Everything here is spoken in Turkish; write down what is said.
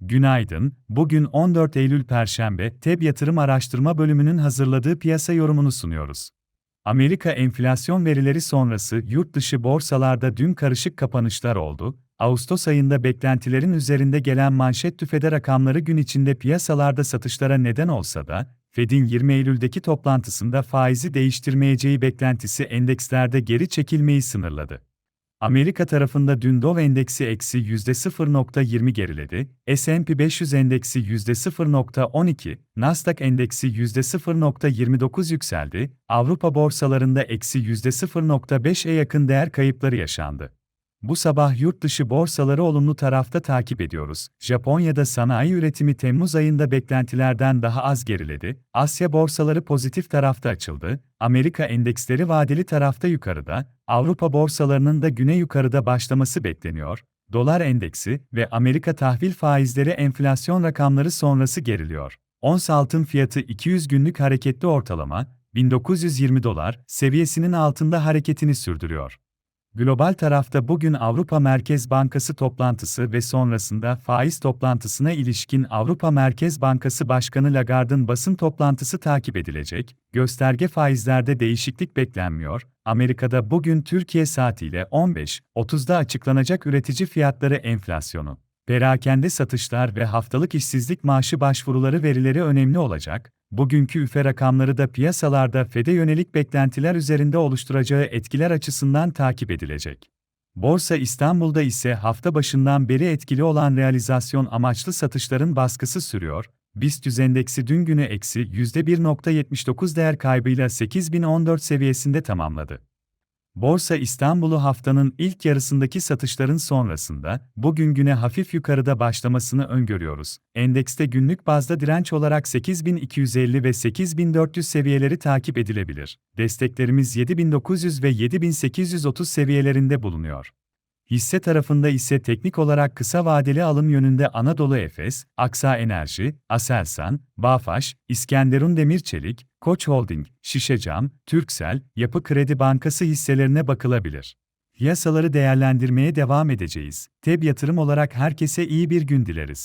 Günaydın, bugün 14 Eylül Perşembe, TEB Yatırım Araştırma Bölümünün hazırladığı piyasa yorumunu sunuyoruz. Amerika enflasyon verileri sonrası yurt dışı borsalarda dün karışık kapanışlar oldu. Ağustos ayında beklentilerin üzerinde gelen manşet tüfede rakamları gün içinde piyasalarda satışlara neden olsa da, Fed'in 20 Eylül'deki toplantısında faizi değiştirmeyeceği beklentisi endekslerde geri çekilmeyi sınırladı. Amerika tarafında dün Dow endeksi eksi %0.20 geriledi, S&P 500 endeksi %0.12, Nasdaq endeksi %0.29 yükseldi, Avrupa borsalarında eksi %0.5'e yakın değer kayıpları yaşandı. Bu sabah yurt dışı borsaları olumlu tarafta takip ediyoruz. Japonya'da sanayi üretimi Temmuz ayında beklentilerden daha az geriledi. Asya borsaları pozitif tarafta açıldı. Amerika endeksleri vadeli tarafta yukarıda. Avrupa borsalarının da güne yukarıda başlaması bekleniyor. Dolar endeksi ve Amerika tahvil faizleri enflasyon rakamları sonrası geriliyor. Ons altın fiyatı 200 günlük hareketli ortalama 1920 dolar seviyesinin altında hareketini sürdürüyor. Global tarafta bugün Avrupa Merkez Bankası toplantısı ve sonrasında faiz toplantısına ilişkin Avrupa Merkez Bankası Başkanı Lagarde'ın basın toplantısı takip edilecek. Gösterge faizlerde değişiklik beklenmiyor. Amerika'da bugün Türkiye saatiyle 15.30'da açıklanacak üretici fiyatları enflasyonu. Perakende satışlar ve haftalık işsizlik maaşı başvuruları verileri önemli olacak. Bugünkü üfe rakamları da piyasalarda FED'e yönelik beklentiler üzerinde oluşturacağı etkiler açısından takip edilecek. Borsa İstanbul'da ise hafta başından beri etkili olan realizasyon amaçlı satışların baskısı sürüyor. BIST endeksi dün günü eksi %1.79 değer kaybıyla 8014 seviyesinde tamamladı. Borsa İstanbul'u haftanın ilk yarısındaki satışların sonrasında, bugün güne hafif yukarıda başlamasını öngörüyoruz. Endekste günlük bazda direnç olarak 8250 ve 8400 seviyeleri takip edilebilir. Desteklerimiz 7900 ve 7830 seviyelerinde bulunuyor. Hisse tarafında ise teknik olarak kısa vadeli alım yönünde Anadolu Efes, Aksa Enerji, Aselsan, Bağfaş, İskenderun Demir Çelik, Koç Holding, Şişecam, Türksel, Yapı Kredi Bankası hisselerine bakılabilir. Piyasaları değerlendirmeye devam edeceğiz. TEB yatırım olarak herkese iyi bir gün dileriz.